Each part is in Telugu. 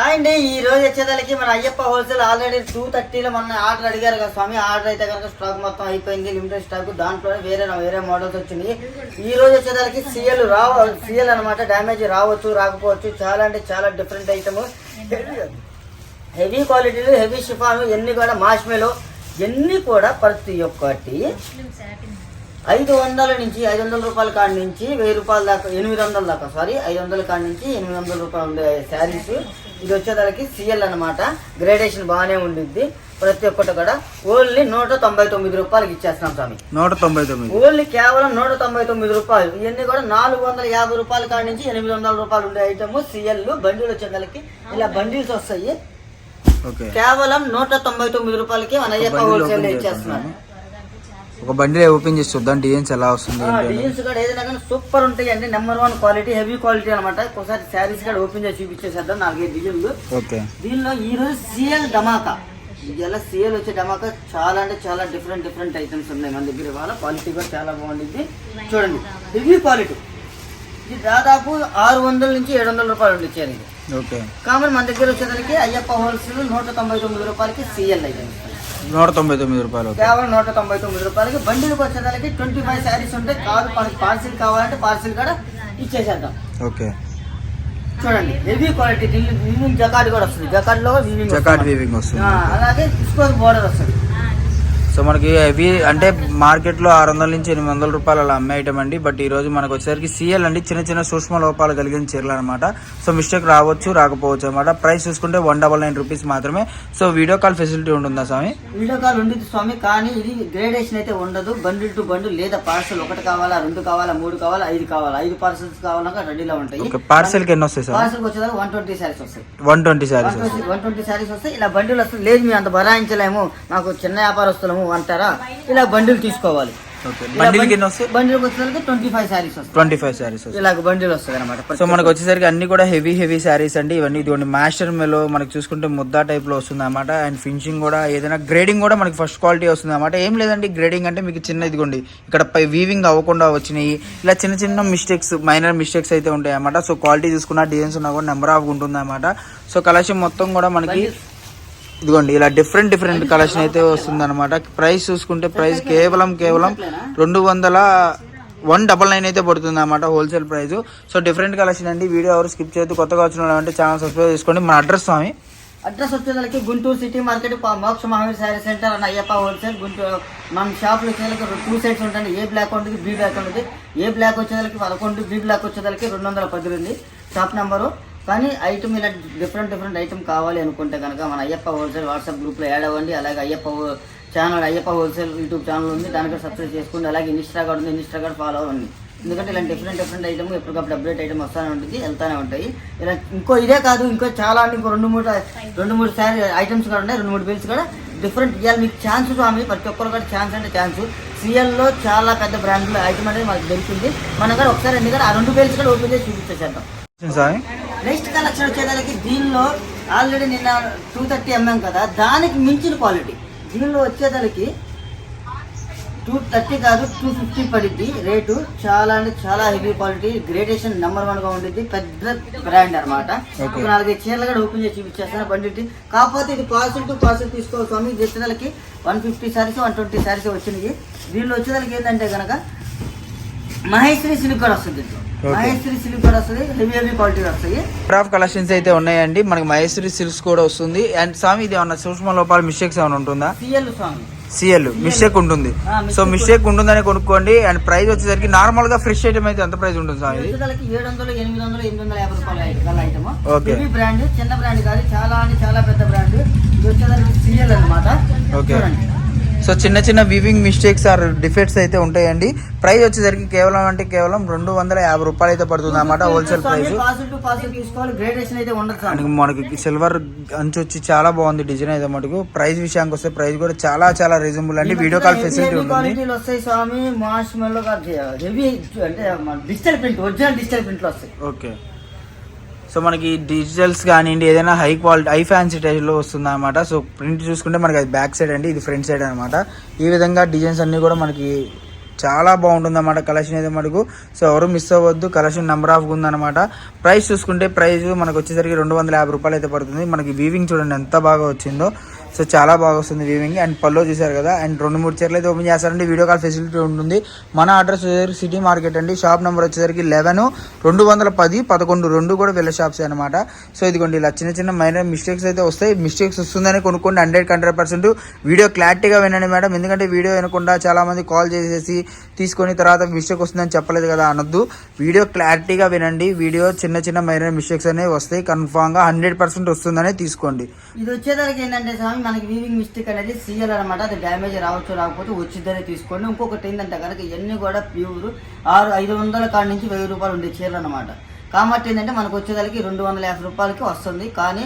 హాయ్ అండి ఈ రోజు వచ్చేదానికి మన అయ్యప్ప హోల్సేల్ ఆల్రెడీ టూ థర్టీలో మన ఆర్డర్ అడిగారు కదా స్వామి. ఆర్డర్ అయితే కనుక స్టాక్ మొత్తం అయిపోయింది. లిమిటెడ్ స్టాక్ దాంట్లో వేరే వేరే మోడల్స్ వచ్చింది ఈ రోజు వచ్చేదానికి సీఎల్ రావ సీఎల్ అనమాట డ్యామేజ్ రావచ్చు రాకపోవచ్చు. చాలా అంటే చాలా డిఫరెంట్ ఐటమ్ హెవీ క్వాలిటీలు హెవీ షిఫాను ఎన్ని కూడా మాష్మేలో ఎన్ని కూడా ప్రతి ఒక్కటి ఐదు వందల నుంచి ఐదు వందల రూపాయల కాడి నుంచి వెయ్యి రూపాయల దాకా ఎనిమిది వందల దాకా సారీ ఐదు వందల కాడి నుంచి ఎనిమిది వందల రూపాయలు ఉండే శారీస్. ఇది వచ్చేదానికి సిఎల్ అన్నమాట. గ్రేడేషన్ బాగానే ఉండిద్ది. ప్రతి ఒక్కటి కూడా ఓన్లీ నూట తొంభై తొమ్మిది రూపాయలకి ఇచ్చేస్తున్నాం స్వామి. నూట తొంభై తొమ్మిది. ఓన్లీ కేవలం నూట తొంభై తొమ్మిది రూపాయలు. ఇవన్నీ కూడా నాలుగు వందల యాభై రూపాయల కాడి నుంచి ఎనిమిది వందల రూపాయలు ఉండే ఐటమ్ సిఎల్ బండిలు వచ్చేదానికి ఇలా బండిల్స్ వస్తాయి. కేవలం నూట తొంభై తొమ్మిది రూపాయలకి మన అయ్యప్ప హోల్సేల్ ఇచ్చేస్తున్నాను ఒక బండి ఓపెన్ చేసి చూద్దాం డిజైన్స్ ఎలా వస్తుంది. డిజైన్స్ కూడా ఏదైనా కానీ సూపర్ ఉంటాయి అండి number one quality heavy quality అనమాట ఒకసారి శారీస్ కూడా ఓపెన్ చేసి చూపించేసేద్దాం నాలుగైదు డిజైన్లు. ఓకే. దీనిలో ఈ రోజు సిఎల్ ధమాకా. ఇలా సిఎల్ వచ్చే ధమాకా? చాలా అంటే చాలా డిఫరెంట్ డిఫరెంట్ ఐటమ్స్ ఉన్నాయి మన దగ్గర ఇవాళ. క్వాలిటీ కూడా చాలా బాగుంటుంది చూడండి హెవీ క్వాలిటీ ఇది దాదాపు ఆరు వందల నుంచి ఏడు వందల రూపాయలు ఉండొచ్చారు ఇది. ఓకే. కామన్ మన దగ్గర వచ్చేసరికి అయ్యప్ప హోల్సేల్ నూట తొంభై తొమ్మిది రూపాయలకి సిఎల్ ఐటమ్స్. నూట తొంభై తొమ్మిది రూపాయలు కేవలం నూట తొంభై తొమ్మిది రూపాయలకి. బండిలకు వచ్చేదానికి ట్వంటీ ఫైవ్ శారీస్ ఉంటాయి కాదు మనకి పార్సిల్ కావాలంటే పార్సిల్ కూడా ఇచ్చేసేద్దాం. ఓకే. చూడండి హెవీ క్వాలిటీ వీవింగ్ జకాడ్ కూడా వస్తుంది. జకాడ్లో వీవింగ్ జకాట్ వీవింగ్ వస్తుంది. అలాగే విస్కోస్ బోర్డర్ వస్తుంది. సో మనకి హెవీ అంటే మార్కెట్లో ఆరు వందల నుంచి ఎనిమిది వందల రూపాయలు అలా అమ్మే ఐటమ్ అండి. బట్ ఈ రోజు మనకు వచ్చేసరికి సిఎల్ అండి. చిన్న చిన్న సూక్ష్మ లోపాలు కలిగిన చీరలు అనమాట సో మిస్టేక్ రావచ్చు రాకపోవచ్చు అనమాట ప్రైస్ చూసుకుంటే వన్ డబల్ నైన్ రూపీస్ మాత్రమే. సో వీడియో కాల్ ఫెసిలిటీ ఉంటుందా స్వామి? వీడియో కాల్ ఉండేది స్వామి కానీ ఇది గ్రేడేషన్ అయితే ఉండదు. బండిల్ టు బండిల్ లేదా పార్సల్ ఒకటి కావాలా రెండు కావాలా మూడు కావాలా ఐదు కావాలా? ఐదు పార్సల్స్ కావాలన్నా రెడీలో ఉంటాయి. ఓకే పార్సెల్కి ఎన్ని వస్తాయి సార్? పార్సల్ వచ్చేదానికి వన్ ట్వంటీ శారీస్ వస్తాయి. One twenty saris one twenty saris వస్తాయి. ఇలా బండిల్ వస్తుంది. లేదు మేము అంత భరాయించలేము మాకు చిన్న వ్యాపారస్తులము అంటారా? ఇలా బండిల్ తీసుకోవాలి. బండిల్ వచ్చేసరికి ట్వంటీ ఫైవ్ శారీస్ వస్తాయి? ట్వంటీ ఫైవ్ శారీస్ వస్తాయి. ఇలా బండిల్ వస్తుంది అనమాట సో మనకు వచ్చేసరికి అన్ని కూడా హెవీ హెవీ శారీస్ అండి. ఇవన్నీ ఇదిగోండి మాస్టర్ మెలో మనకి చూసుకుంటే ముద్దా టైప్లో వస్తుంది అనమాట అండ్ ఫినిషింగ్ కూడా ఏదైనా గ్రేడింగ్ కూడా మనకి ఫస్ట్ క్వాలిటీ వస్తుంది అనమాట ఏం లేదండి గ్రేడింగ్ అంటే మీకు చిన్న ఇదిగోండి. ఇక్కడ పై వీవింగ్ అవ్వకుండా వచ్చినాయి. ఇలా చిన్న చిన్న మిస్టేక్స్ మైనర్ మిస్టేక్స్ అయితే ఉంటాయి అనమాట సో క్వాలిటీ చూసుకున్న డిజైన్స్ ఉన్నా కూడా నెంబర్ ఆఫ్ ఉంటుంది అనమాట సో కలెక్షన్ మొత్తం కూడా మనకి ఇదిగోండి ఇలా డిఫరెంట్ డిఫరెంట్ కలెక్షన్ అయితే వస్తుంది అనమాట ప్రైస్ చూసుకుంటే ప్రైస్ కేవలం కేవలం రెండు వందల వన్ డబల్ నైన్ అయితే పడుతుంది అనమాట wholesale price so different collection అండి. వీడియో ఎవరు స్కిప్ చేయొద్దు. కొత్తగా వచ్చిన అంటే ఛానల్ సబ్స్క్రైబ్ చేసుకోండి. మన అడ్రస్ స్వామి. అడ్రస్ వచ్చేసరికి గుంటూరు సిటీ మార్కెట్ మోక్ష మహావీర్ శారీ సెంటర్ అని అయ్యప్ప హోల్సేల్ గుంటూరు మన షాప్లో వచ్చేదానికి టూ సైడ్స్ ఉంటాయి ఏ బ్లాక్ ఉంటుంది బి బ్లాక్ ఉంటుంది. ఏ బ్లాక్ వచ్చేదానికి పదకొండు బి బ్లాక్ వచ్చేదానికి రెండు వందల పది ఉంది షాప్ నెంబరు కానీ ఐటమ్ ఇలా డిఫరెంట్ డిఫరెంట్ ఐటమ్ కావాలి అనుకుంటే కనుక మన అయ్యప్ప హోల్సేల్ వాట్సాప్ గ్రూప్లో యాడ్ అవ్వండి. అలాగే Ayyappa channel Ayyappa wholesale YouTube channel ఉంది. దానికి సబ్స్క్రైబ్ చేసుకోండి. అలాగే ఇన్స్టా ఉంది. ఇన్స్టా ఫాలో అవ్వండి. ఎందుకంటే ఇలాంటి డిఫరెంట్ డిఫరెంట్ ఐటమ్ ఎప్పటికప్పుడు అప్డేట్ ఐటమ్ వస్తూనే ఉంటుంది వెళ్తూనే ఉంటాయి. ఇలా ఇంకో ఇదే కాదు ఇంకో చాలా అంటే ఇంకో రెండు మూడు రెండు మూడు శారీ ఐటమ్స్ కూడా ఉన్నాయి. రెండు మూడు బిల్స్ కూడా డిఫరెంట్ ఇవ్వాలి మీకు ఛాన్స్ స్వామి ప్రతి ఒక్కరు కూడా ఛాన్స్ అంటే ఛాన్స్ సీఎల్లో చాలా పెద్ద బ్రాండ్లో ఐటమ్ అనేది మనకు దొరికింది. మనం కూడా ఒకసారి ఎందుకంటే ఆ రెండు బిల్స్ కూడా ఓపెన్ చేసి చూపించేసేద్దాం. నెక్స్ట్ కలెక్షన్ వచ్చేదానికి దీనిలో ఆల్రెడీ నిన్న టూ థర్టీ ఎంఎం కదా దానికి మించిన క్వాలిటీ దీనిలో వచ్చేదానికి టూ థర్టీ కాదు టూ ఫిఫ్టీ పడిద్ది రేటు చాలా అంటే చాలా హెవీ క్వాలిటీ గ్రేడేషన్ నెంబర్ వన్గా ఉంటుంది పెద్ద బ్రాండ్ అనమాట. నాలుగైదు చీరలు కూడా ఓపెన్ చేసి చూపించేస్తాను బండి కాకపోతే ఇది పార్సల్ టు పార్సల్ తీసుకోవాలి స్వామి వచ్చేదానికి one fifty saris one twenty saris వచ్చినాయి. దీనిలో వచ్చేదానికి ఏంటంటే కనుక మహేశ్వరి సిల్క్ కూడా వస్తుంది. దీంట్లో Okay. మహేశ్వరి సిల్క్ కూడా వస్తుంది. హెవీ హెవీ క్వాలిటీ వస్తాయి ఆఫ్ కలెక్షన్స్ అయితే ఉన్నాయండి. మనకి మహేశ్వరి సిల్క్స్ కూడా వస్తుంది. అండ్ స్వామి ఇది ఏమన్నా సూక్ష్మ లోపాలు మిస్టేక్స్ ఏమైనా ఉంటుందా? సిఎల్ స్వామి. సిఎల్ మిస్టేక్ ఉంటుంది. సో మిస్టేక్ ఉంటుందని కొనుక్కోండి. అండ్ ప్రైస్ వచ్చేసరికి నార్మల్గా ఫ్రెష్ ఐటమ్ అయితే ఎంత ప్రైస్ ఉంటుంది Okay. హెవీ బ్రాండ్ చిన్న బ్రాండ్ కాదు. చాలా అంటే చాలా పెద్ద బ్రాండ్ ఇది సిఎల్ అనమాట Okay. సో చిన్న చిన్న వివింగ్ మిస్టేక్స్ ఆర్ డిఫెక్ట్స్ అయితే ఉంటాయండి. ప్రైస్ వచ్చేసరికి కేవలం అంటే కేవలం రెండు వందల యాభై రూపాయలు అయితే పడుతుంది అన్నమాట హోల్సేల్ ప్రైస్ మనకి సిల్వర్ అంచు వచ్చి చాలా బాగుంది డిజైన్ అయితే మటుకు. ప్రైస్ విషయానికి వస్తే ప్రైస్ కూడా చాలా చాలా రీజనబుల్ అండి. వీడియో కాల్ ఫెసిలిటీ ఉంటుంది. ఓకే సో మనకి డిజిటల్స్ కానివ్వండి ఏదైనా హై క్వాలిటీ హై ఫ్యాన్సీ టైప్లో వస్తుంది అనమాట సో ప్రింట్ చూసుకుంటే మనకి అది బ్యాక్ సైడ్ అండి ఇది ఫ్రంట్ సైడ్ అనమాట ఈ విధంగా డిజైన్స్ అన్నీ కూడా మనకి చాలా బాగుంటుంది అన్నమాట కలెక్షన్ అయితే మనకు సో ఎవరు మిస్ అవ్వద్దు కలెక్షన్ నెంబర్ ఆఫ్ ఉందన్నమాట. ప్రైస్ చూసుకుంటే ప్రైస్ మనకు వచ్చేసరికి రెండు వందల యాభై రూపాయలు అయితే పడుతుంది. మనకి వీవింగ్ చూడండి ఎంత బాగా వచ్చిందో. సో చాలా బాగా వస్తుంది వీవింగ్ అండ్ పల్లో చూసారు కదా అండ్ రెండు మూడు చీరలు అయితే ఓపెన్ చేస్తారండి. వీడియో కాల్ ఫెసిలిటీ ఉంటుంది. మన అడ్రస్ వచ్చేసరికి సిటీ మార్కెట్ అండి. షాప్ నెంబర్ వచ్చేసరికి లెవెన్ రెండు వందల పది పదకొండు రెండు కూడా వీళ్ళ షాప్స్ అనమాట సో ఇదిగోండి ఇలా చిన్న చిన్న మైనర్ మిస్టేక్స్ అయితే వస్తాయి. మిస్టేక్స్ వస్తుందని కొనుక్కోండి హండ్రెడ్ హండ్రెడ్ పర్సెంట్ వీడియో క్లారిటీగా వినండి మేడం. ఎందుకంటే వీడియో వినకుండా చాలామంది కాల్ చేసేసి తీసుకొని తర్వాత మిస్టేక్ వస్తుందని చెప్పలేదు కదా అనొద్దు. వీడియో క్లారిటీగా వినండి. వీడియో చిన్న చిన్న మైనర్ మిస్టేక్స్ అనేవి వస్తాయి. కన్ఫామ్గా హండ్రెడ్ పర్సెంట్ వస్తుందనే తీసుకోండి. ఇది వచ్చేదానికి ఏంటంటే స్వామి మనకి వీవింగ్ మిస్టేక్ అనేది సీఎల్ అనమాట అది డ్యామేజ్ రావచ్చు రాకపోతే వచ్చిద్దనే తీసుకోండి. ఇంకొకటి ఏంటంటే కనుక ఇవన్నీ కూడా ప్యూర్ ఆరు ఐదు వందల కాడ నుంచి వెయ్యి రూపాయలు ఉండే చీరలు అనమాట కాబట్టి ఏంటంటే మనకు వచ్చేదానికి రెండు వందల యాభై రూపాయలకి వస్తుంది. కానీ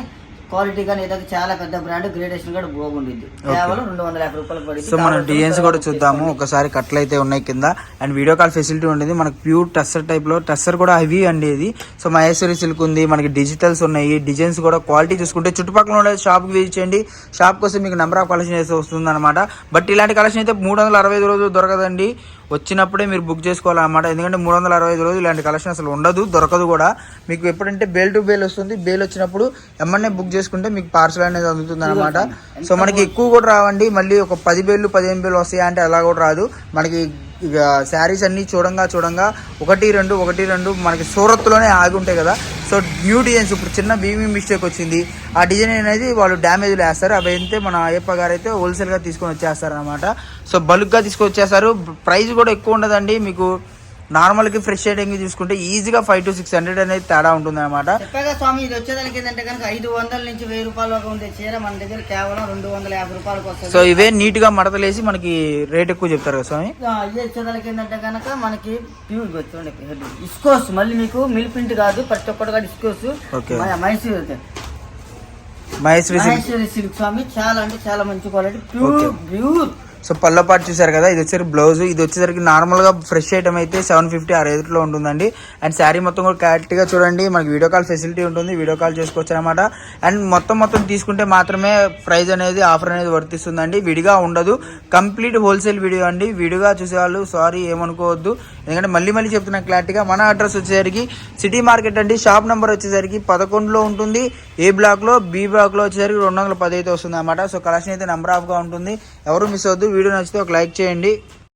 క్వాలిటీ కానీ ఏదైతే చాలా పెద్ద బ్రాండ్ గ్రేడేషన్ కూడా బాగుండిద్ది. కేవలం రెండు వందల యాభై రూపాయలకు పడింది. సో మనం డిజైన్స్ కూడా చూద్దాము. ఒకసారి కట్లు అయితే ఉన్నాయి కింద. అండ్ వీడియో కాల్ ఫెసిలిటీ ఉంటుంది మనకి ప్యూర్ టస్సర్ టైప్లో టస్సర్ కూడా హెవీ అండి ఇది. సో మహేశ్వరి సిల్క్ ఉంది మనకి డిజిటల్స్ ఉన్నాయి. డిజైన్స్ కూడా క్వాలిటీ చూసుకుంటే చుట్టుపక్కల ఉండే షాప్కి విజిట్ చేయండి. షాప్ కోసం మీకు నెంబర్ ఆఫ్ కలెక్షన్ అయితే వస్తుంది అనమాట బట్ ఇలాంటి కలెక్షన్ అయితే మూడు వందల అరవై ఐదు రోజులు దొరకదండి. వచ్చినప్పుడే మీరు బుక్ చేసుకోవాలన్నమాట. ఎందుకంటే మూడు వందల అరవై ఐదు రోజులు ఇలాంటి కలెక్షన్ అసలు ఉండదు దొరకదు కూడా. మీకు ఎప్పుడంటే బేల్ టు బేల్ వస్తుంది. బేల్ వచ్చినప్పుడు ఎమ్మనే బుక్ చేసుకుంటే మీకు పార్సల్ అనేది అందుతుంది అనమాట సో మనకి ఎక్కువ కూడా రావండి. మళ్ళీ ఒక పది బేళ్ళు పదిహేను బేళ్ళు వస్తాయా అంటే అలా కూడా రాదు. మనకి ఇక శారీస్ అన్ని చూడంగా చూడంగా ఒకటి రెండు ఒకటి రెండు మనకి సూరత్లోనే ఆగి ఉంటాయి కదా. సో న్యూ డిజైన్స్ ఇప్పుడు చిన్న బీమింగ్ మిస్టేక్ వచ్చింది. ఆ డిజైన్ అనేది వాళ్ళు డ్యామేజ్లు వేస్తారు. అవి అయితే మన అయ్యప్ప గారు అయితే హోల్సేల్గా తీసుకొని వచ్చేస్తారు అనమాట సో బల్క్గా తీసుకొని వచ్చేస్తారు ప్రైస్ కూడా ఎక్కువ ఉండదండి. మీకు నార్మల్కి ఫ్రెష్ ఐటెంకి చూసుకుంటే ఈజీగా ఫైవ్ టు సిక్స్ హండ్రెడ్ అనేది తేడా ఉంటుంది అనమాట చెప్పాగా స్వామి ఇది వచ్చేదానికి ఏంటంటే కనుక ఐదు వందల నుంచి వెయ్యి రూపాయల ఉండే చీర మన దగ్గర కేవలం రెండు వందల యాభై రూపాయలకు వస్తుంది. సో ఇవే నీట్గా మడతలేసి మనకి రేట్ ఎక్కువ చెప్తారు కదా స్వామి? ఇది వచ్చేదానికి ఏంటంటే కనుక మనకి ప్యూర్ చూడండి ఇస్కోస్ మళ్ళీ మీకు మిల్ ప్రింట్ కాదు ప్రతి ఒక్కటి కూడా ఇస్కోస్. మైసూర్ మహేశ్వరి సిల్క్. స్వామి చాలా అంటే చాలా మంచి క్వాలిటీ. ప్యూర్. ప్యూర్. సో పళ్ళ పాటు చూసారు కదా ఇది వచ్చేసరికి బ్లౌజ్ ఇది వచ్చేసరికి నార్మల్గా ఫ్రెష్ ఐటమ్ అయితే సెవెన్ ఫిఫ్టీ ఆ రేట్లో ఉంటుందండి. అండ్ శారీ మొత్తం కూడా క్లారిటీగా చూడండి మనకి వీడియో కాల్ ఫెసిలిటీ ఉంటుంది వీడియో కాల్ చేసుకోవచ్చు అనమాట అండ్ మొత్తం మొత్తం తీసుకుంటే మాత్రమే ప్రైస్ అనేది ఆఫర్ అనేది వర్తిస్తుందండి. విడిగా ఉండదు కంప్లీట్ హోల్సేల్ వీడియో అండి. విడిగా చూసేవాళ్ళు సారీ ఏమనుకోవద్దు. ఎందుకంటే మళ్ళీ మళ్ళీ చెప్తున్నా క్లారిటీగా మన అడ్రస్ వచ్చేసరికి సిటీ మార్కెట్ అండి. షాప్ నెంబర్ వచ్చేసరికి పదకొండులో ఉంటుంది ఏ బ్లాక్లో బి బ్లాక్లో వచ్చేసరికి రెండు వందల పది అయితే వస్తుంది అనమాట సో కలెక్షన్ అయితే నెంబర్ ఆఫ్గా ఉంటుంది. ఎవరు మిస్ అవద్దు వీడియో నచ్చితే ఒక లైక్ చేయండి.